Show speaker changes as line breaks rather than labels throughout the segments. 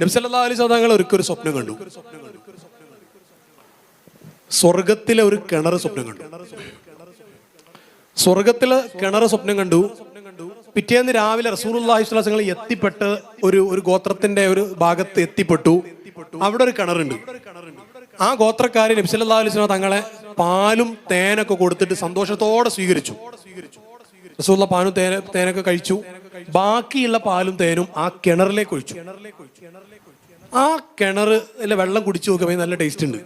നബ്സല്ലാ അലൈഹി തങ്ങൾ ഒരിക്കൽ ഒരു സ്വപ്നം കണ്ടു. സ്വർഗത്തിലെ ഒരു കിണർ സ്വപ്നം കണ്ടു. സ്വർഗത്തിലെ കിണർ സ്വപ്നം കണ്ടു. പിറ്റേന്ന് രാവിലെ റസൂലുള്ളാഹി വസല്ലം എത്തിപ്പെട്ട് ഒരു ഒരു ഗോത്രത്തിന്റെ ഒരു ഭാഗത്ത് എത്തിപ്പെട്ടു. അവിടെ ഒരു കിണറുണ്ട്. ആ ഗോത്രക്കാര് നബ്സല്ലാ അലൈഹി തങ്ങളെ പാലും തേനൊക്കെ കൊടുത്തിട്ട് സന്തോഷത്തോടെ സ്വീകരിച്ചു. റസൂള്ള പാലും തേന തേനൊക്കെ കഴിച്ചു. ബാക്കിയുള്ള പാലും തേനും ആ കിണറിലേക്ക് ഒഴിച്ചു. ആ കിണറിലെ വെള്ളം കുടിച്ചു നോക്കുമ്പോൾ നല്ല ടേസ്റ്റ് ഉണ്ട്.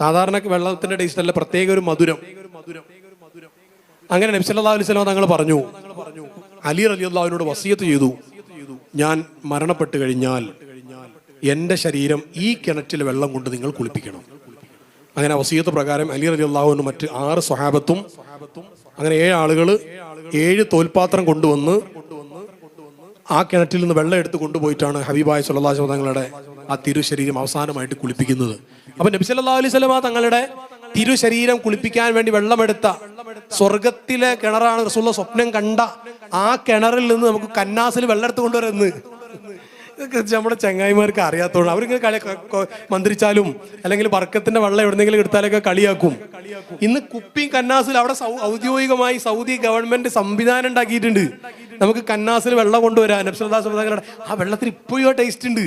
സാധാരണ വെള്ളത്തിന്റെ ടേസ്റ്റ് അല്ല പ്രത്യേക ഒരു മധുരം. അങ്ങനെ നബി സല്ലല്ലാഹു അലൈഹി വസല്ലം തങ്ങൾ പറഞ്ഞു അലി അലി അള്ളാഹുവിനോട് വസിയത്ത് ചെയ്തു. ഞാൻ മരണപ്പെട്ട് കഴിഞ്ഞാൽ എന്റെ ശരീരം ഈ കിണറ്റിൽ വെള്ളം കൊണ്ട് നിങ്ങൾ കുളിപ്പിക്കണം. അങ്ങനെ വസീയത്ത് പ്രകാരം അലി അലി അള്ളാഹുവിനും മറ്റ് ആറ് സ്വഹാബത്തും അങ്ങനെ ഏഴ് ആളുകൾ ഏഴ് തോൽപാത്രം കൊണ്ടുവന്ന് ആ കിണറ്റിൽ നിന്ന് വെള്ളം എടുത്ത് കൊണ്ടുപോയിട്ടാണ് ഹബീബായ അലൈഹി തങ്ങളുടെ ആ തിരുശരീരം അവസാനമായിട്ട് കുളിപ്പിക്കുന്നത്. അപ്പൊ നബി സല്ലല്ലാഹു അലൈഹി സ്വലമ തങ്ങളുടെ തിരുശരീരം കുളിപ്പിക്കാൻ വേണ്ടി വെള്ളമെടുത്ത സ്വർഗത്തിലെ കിണറാണ് റസൂള്ള സ്വപ്നം കണ്ട ആ കിണറിൽ നിന്ന് നമുക്ക് കന്നാസിൽ വെള്ളം എടുത്ത് കൊണ്ടുവരുന്നത്. നമ്മുടെ ചങ്ങായിമാർക്ക് അറിയാത്തതുകൊണ്ട് അവരിങ്ങനെ കളി മന്ത്രിച്ചാലും അല്ലെങ്കിൽ വർക്കത്തിന്റെ വെള്ളം എവിടെന്നെങ്കിലും എടുത്താലൊക്കെ കളിയാക്കും. ഇന്ന് കുപ്പിയും കന്നാസിൽ അവിടെ ഔദ്യോഗികമായി സൗദി ഗവൺമെന്റ് സംവിധാനം ഉണ്ടാക്കിയിട്ടുണ്ട്. നമുക്ക് കന്നാസിൽ വെള്ളം കൊണ്ടുവരാൻ നബ്സല്ലാസ് ആ വെള്ളത്തിന് ഇപ്പോഴും ടേസ്റ്റ് ഉണ്ട്.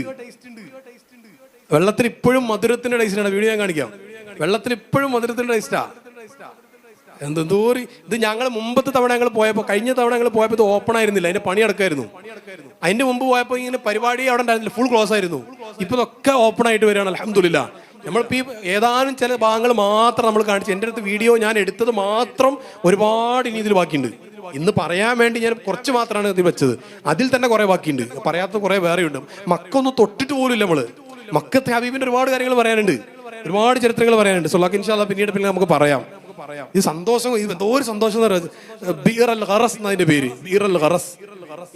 വെള്ളത്തിന് ഇപ്പോഴും മധുരത്തിന്റെ ടേസ്റ്റ് ആണ്. വീഡിയോ ഞാൻ കാണിക്കാം. വെള്ളത്തിന് ഇപ്പോഴും മധുരത്തിന്റെ ടേസ്റ്റാ എന്തോ ഇത് ഞങ്ങൾ മുമ്പത്തെ തവണ ഞങ്ങൾ പോയപ്പോൾ കഴിഞ്ഞ തവണ ഞങ്ങൾ പോയപ്പോൾ ഇത് ഓപ്പൺ ആയിരുന്നില്ല. അതിന്റെ പണി അടക്കായിരുന്നു അതിന്റെ മുമ്പ് പോയപ്പോൾ ഇങ്ങനെ പരിപാടി അവിടെ ഉണ്ടായിരുന്നില്ല. ഫുൾ ക്ലോസ് ആയിരുന്നു. ഇപ്പൊ ഇതൊക്കെ ഓപ്പൺ ആയിട്ട് വരികയാണ്. അലഹമില്ല നമ്മൾ ഈ ഏതാനും ചില ഭാഗങ്ങൾ മാത്രം നമ്മൾ കാണിച്ചു. എന്റെ അടുത്ത് വീഡിയോ ഞാൻ എടുത്തത് മാത്രം ഒരുപാട് ഇനി ഇതിൽ ബാക്കിയുണ്ട്. ഇന്ന് പറയാൻ വേണ്ടി ഞാൻ കുറച്ച് മാത്രമാണ് ഇത് വെച്ചത്. അതിൽ തന്നെ കുറെ ബാക്കിയുണ്ട്. പറയാത്ത കുറെ വേറെയുണ്ട്. മക്കൊന്നും തൊട്ടിട്ട് പോലും നമ്മൾ. മക്കത്തെ ഹബീബിന്റെ ഒരുപാട് കാര്യങ്ങൾ പറയാനുണ്ട്. ഒരുപാട് ചരിത്രങ്ങൾ പറയാനുണ്ട്. സൊല്ലാഖ് പിന്നീട് പിന്നെ നമുക്ക് പറയാം. ഈ സന്തോഷം ഇത് എന്തോ ഒരു സന്തോഷം എന്ന് പറയുന്നത് ബീർ അൽ ഖറസ് എന്നതിന്റെ പേര്. Bir Al Kharas.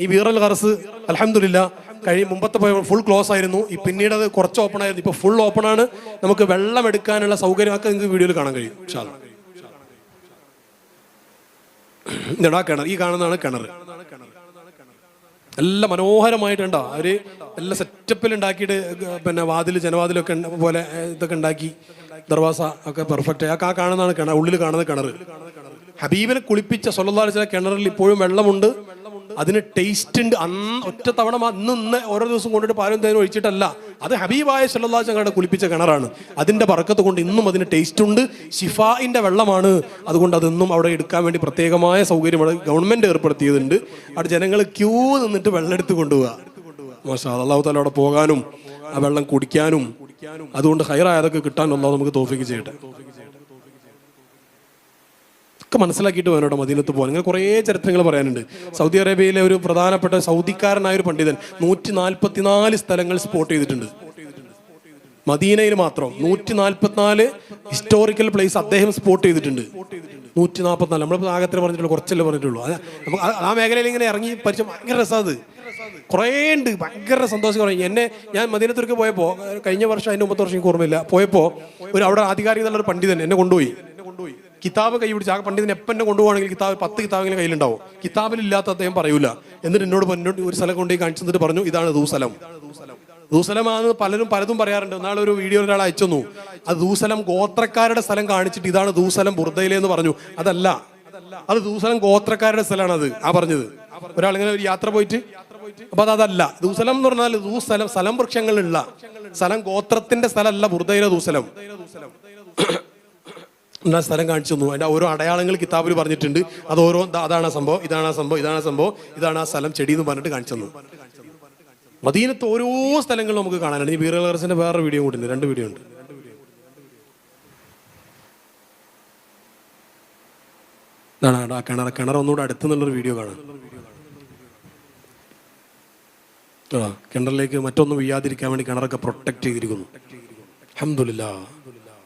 ഈ ബീർ അൽ ഖറസ് അലഹമില്ല കഴിഞ്ഞ മുമ്പത്തെ പോയ ഫുൾ ക്ലോസ് ആയിരുന്നു. ഈ പിന്നീട് അത് കുറച്ച് ഓപ്പൺ ആയിരുന്നു. ഇപ്പൊ ഫുൾ ഓപ്പൺ ആണ്. നമുക്ക് വെള്ളം എടുക്കാനുള്ള സൗകര്യം സൗകര്യമൊക്കെ നിങ്ങൾക്ക് വീഡിയോയിൽ കാണാൻ കഴിയും. ഇതാ കിണർ? ഈ കാണുന്നതാണ് കിണർ. നല്ല മനോഹരമായിട്ടുണ്ടോ അവർ നല്ല സെറ്റപ്പിൽ ഉണ്ടാക്കിയിട്ട് പിന്നെ വാതിൽ ജനവാതിലൊക്കെ പോലെ ഇതൊക്കെ ഉണ്ടാക്കി. ദർവാസ ഒക്കെ പെർഫെക്റ്റ് ആ കാണുന്നതാണ് കിണർ ഉള്ളിൽ കാണുന്ന കിണർ. ഹബീബിനെ കുളിപ്പിച്ച സൊല്ലാ കിണറിൽ ഇപ്പോഴും വെള്ളമുണ്ട്. അതിന് ടേസ്റ്റ് ഉണ്ട്. അന്ന് ഒറ്റ തവണ ഇന്ന് ഓരോ ദിവസം കൊണ്ടിട്ട് പാലും തേനും ഒഴിച്ചിട്ടല്ല. അത് ഹബീബായ സല്ലാ ചങ്ങളുടെ കുളിപ്പിച്ച കിണറാണ്. അതിന്റെ പറക്കത്ത് കൊണ്ട് ഇന്നും അതിന് ടേസ്റ്റ് ഉണ്ട്. ഷിഫായിന്റെ വെള്ളമാണ്. അതുകൊണ്ട് അതൊന്നും അവിടെ എടുക്കാൻ വേണ്ടി പ്രത്യേകമായ സൗകര്യം അവിടെ ഗവൺമെന്റ് ഏർപ്പെടുത്തിയതുണ്ട്. അവിടെ ജനങ്ങൾ ക്യൂ നിന്നിട്ട് വെള്ളം എടുത്ത് കൊണ്ടുപോകുക മോശം അള്ളാഹു തല അവിടെ പോകാനും ആ വെള്ളം കുടിക്കാനും അതുകൊണ്ട് ഹയറായതൊക്കെ കിട്ടാനും അള്ളാഹു നമുക്ക് തോഫിക്ക് ചെയ്യട്ടെ. ഒക്കെ മനസ്സിലാക്കിയിട്ട് വേണം കേട്ടോ മദീനത്ത് പോകാൻ. ഇങ്ങനെ കുറേ ചരിത്രങ്ങൾ പറയാനുണ്ട്. സൗദി അറേബ്യയിലെ ഒരു പ്രധാനപ്പെട്ട സൗദിക്കാരനായ ഒരു പണ്ഡിതൻ നൂറ്റി നാൽപ്പത്തിനാല് സ്ഥലങ്ങൾ സ്പോട്ട് ചെയ്തിട്ടുണ്ട്. മദീനയിൽ മാത്രം. നൂറ്റി നാൽപ്പത്തിനാല് ഹിസ്റ്റോറിക്കൽ പ്ലേസ് അദ്ദേഹം സ്പോട്ട് ചെയ്തിട്ടുണ്ട്. നൂറ്റി നാൽപ്പത്തിനാല് നമ്മൾ ആകത്തിൽ പറഞ്ഞിട്ടുള്ളൂ കുറച്ചല്ലേ പറഞ്ഞിട്ടുള്ളൂ. ആ- മേഖലയിൽ ഇങ്ങനെ ഇറങ്ങി പരിചയം ഭയങ്കര രസമാണ് കുറേ ഉണ്ട്. ഭയങ്കര സന്തോഷം എന്നെ ഞാൻ മദീനത്തുർക്ക് പോയപ്പോൾ കഴിഞ്ഞ വർഷം അതിന്റെ മുമ്പത്തെ വർഷം ഓർമ്മയില്ല. പോയപ്പോൾ ഒരു അവിടെ ആധികാരിക നല്ലൊരു പണ്ഡിതൻ എന്നെ കൊണ്ടുപോയി. കിതാബ് കൈ പിടിച്ച് ആ പണ്ഡിതൻ എപ്പം എന്നെ കൊണ്ടുപോകണമെങ്കിൽ കിതാബ് പത്ത് കിതാബിങ്ങനെ കയ്യിലുണ്ടാവും. കിതാബിലില്ലാത്ത അദ്ദേഹം പറയൂല. എന്നിട്ട് എന്നോട് എന്നോട് ഒരു സ്ഥലം കൊണ്ടുപോയി കാണിച്ചു തന്നിട്ട് പറഞ്ഞു ഇതാണ് ദൂസലം. ദൂസലമാണെന്ന് പലരും പലതും പറയാറുണ്ട്. നാളെ ഒരു വീഡിയോ ഒരാൾ അയച്ചു അത് ദൂസലം ഗോത്രക്കാരുടെ സ്ഥലം കാണിച്ചിട്ട് ഇതാണ് ദൂസലം ബുർദയിലെ എന്ന് പറഞ്ഞു. അതല്ല. അത് ദൂസലം ഗോത്രക്കാരുടെ സ്ഥലമാണ് അത് ആ പറഞ്ഞത്. ഒരാൾ ഇങ്ങനെ ഒരു യാത്ര പോയിട്ട്. അപ്പൊ അതല്ല. ദൂസലം എന്ന് പറഞ്ഞാൽ ദൂസലം സ്ഥലം വൃക്ഷങ്ങളുള്ള സ്ഥലം ഗോത്രത്തിന്റെ സ്ഥലമല്ല ബുർദയിലെ ദൂസലം എന്നാ സ്ഥലം കാണിച്ചു തന്നു അതിന്റെ ഓരോ അടയാളങ്ങൾ കിതാബിൽ പറഞ്ഞിട്ടുണ്ട്. അത് ഓരോ അതാണ് സംഭവം ഇതാണ് സംഭവം ഇതാണ് സംഭവം ഇതാണ് ആ സ്ഥലം ചെടി എന്ന് പറഞ്ഞിട്ട് കാണിച്ചു തന്നു മദീനത്ത് ഓരോ സ്ഥലങ്ങളും നമുക്ക് കാണാനാണ് ഈ ബീറൽ ഹർസിന്റെ വേറെ വീഡിയോ കൂടി ഉണ്ട്. രണ്ട് വീഡിയോ ഉണ്ട്. കിണർ. കിണർ ഒന്നുകൂടെ അടുത്ത് നിന്നുള്ളൊരു വീഡിയോ കാണാം. ആ കിണറിലേക്ക് മറ്റൊന്നും വീയാതിരിക്കാൻ വേണ്ടി കിണറൊക്കെ പ്രൊട്ടക്ട് ചെയ്തിരിക്കുന്നു. അഹമ്മദില്ല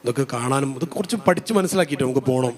ഇതൊക്കെ കാണാനും ഇത് കുറച്ച് പഠിച്ച് മനസ്സിലാക്കിയിട്ട് നമുക്ക് പോകണം